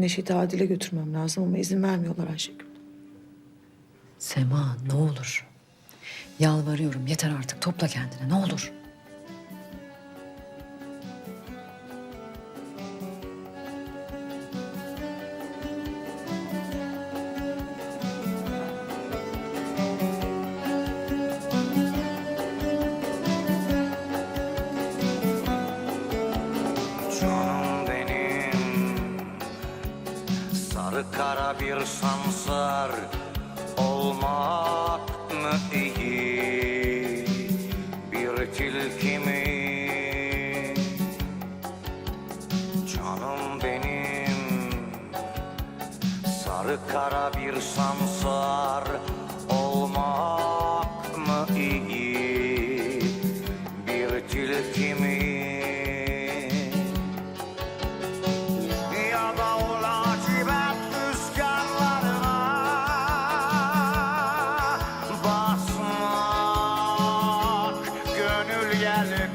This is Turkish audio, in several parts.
Neşet'i Adil'e götürmem lazım ama izin vermiyorlar Ayşegül. Sema ne olur. Yalvarıyorum yeter artık topla kendini ne olur. Kara bir sansar Olmak mı iyi? Bir tilki mi? Canım benim. Sarı kara bir sansar Olmak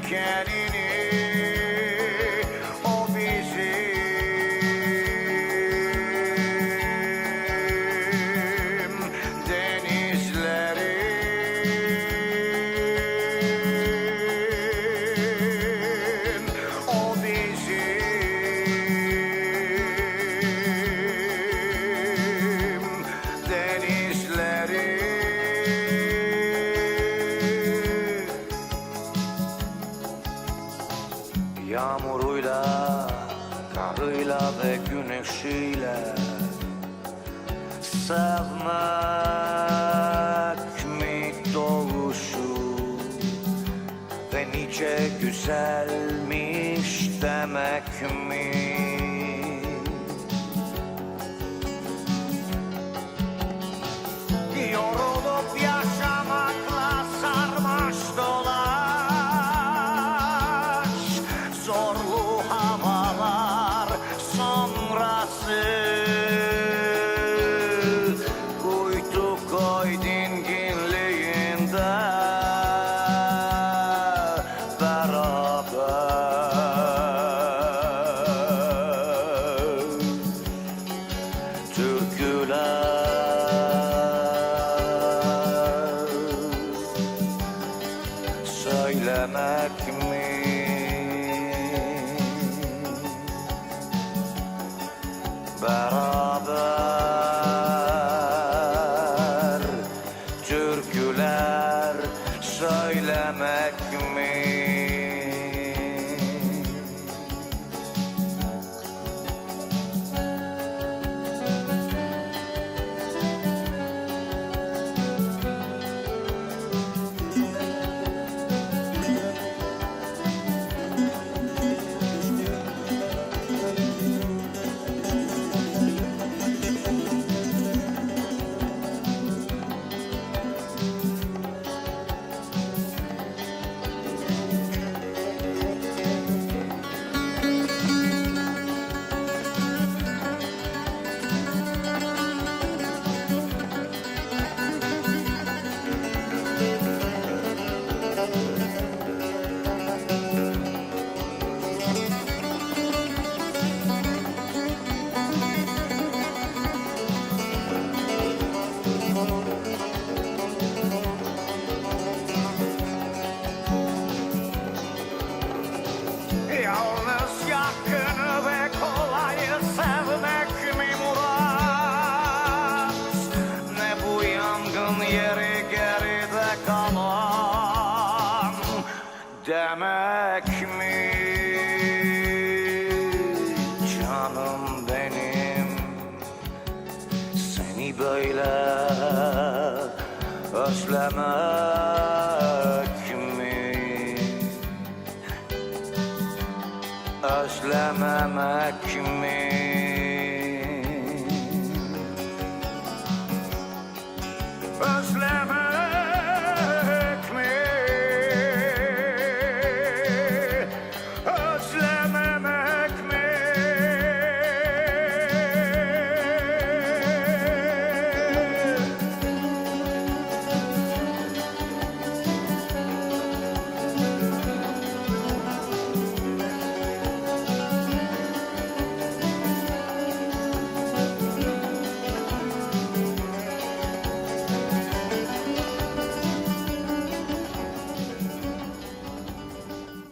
can it. Ve güneşiyle Sevmek mi doğuşu? Ve nice güzelmiş demek mi hasret Bye. Böyle özlemek mi? özlememek mi?